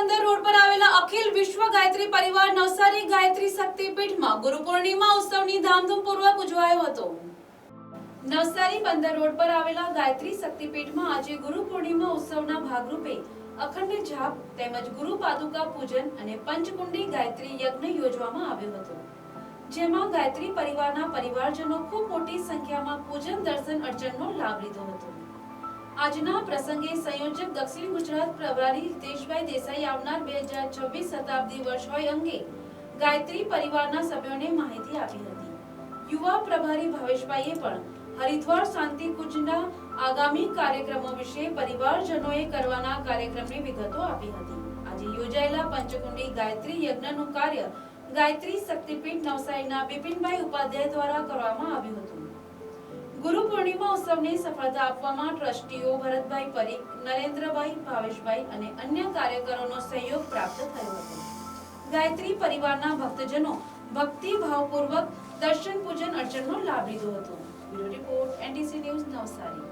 બંદર રોડ પર આવેલા અખિલ વિશ્વ ગાયત્રી પરિવાર નવસારી ગાયત્રી શક્તિપીઠમાં ગુરુ પૂર્ણિમા ઉત્સવની ધામધૂમપૂર્વક ઉજવાયો હતો. નવસારી બંદર રોડ પર આવેલા ગાયત્રી શક્તિપીઠમાં આજે ગુરુ પૂર્ણિમા ઉત્સવના ભાગરૂપે અખંડ જાપ તેમજ ગુરુ પાદુકા પૂજન અને પંચકુંડી ગાયત્રી યજ્ઞ યોજવામાં આવ્યો હતો. જેમાં ગાયત્રી પરિવારના પરિવારજનો ખૂબ મોટી સંખ્યામાં પૂજન દર્શન અર્ચનનો લાભ લીધો હતો. આજના પ્રસંગે સંયોજક દક્ષિણ ગુજરાત પ્રભારી હિતેશભાઈ દેસાઈ આવનાર બે હજાર છવ્વીસ શતાબ્દી વર્ષ હોય અંગે ગાયત્રી પરિવારના સભ્યોને માહિતી આપી હતી. યુવા પ્રભારી ભાવેશભાઈએ પણ હરિદ્વાર શાંતિ કુંજના આગામી કાર્યક્રમો વિશે પરિવારજનોએ કરવાના કાર્યક્રમની વિગતો આપી હતી. આજે યોજાયેલા પંચકુંડી ગાયત્રી યજ્ઞનું કાર્ય ગાયત્રી શક્તિપીઠ નવસારીના બિપિનભાઈ ઉપાધ્યાય દ્વારા કરવામાં આવ્યું હતું. પૂર્ણિમા ઉત્સવને સફળતા આપવામાં ટ્રસ્ટીઓ ભરતભાઈ પરીખ, નરેન્દ્રભાઈ ભાવેશભાઈ અને અન્ય કાર્યકરોનો સહયોગ પ્રાપ્ત થયો હતો. ગાયત્રી પરિવારના ભક્તજનો ભક્તિ ભાવપૂર્વક દર્શન પૂજન અર્ચનનો લાભ લીધો હતો. Bureau report, NTC news Navsari.